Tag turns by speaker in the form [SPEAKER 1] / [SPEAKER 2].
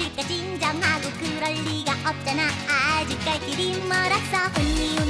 [SPEAKER 1] 사실까 진정하고 그럴 리가 없잖아. 아직 갈 길이 멀었어 언니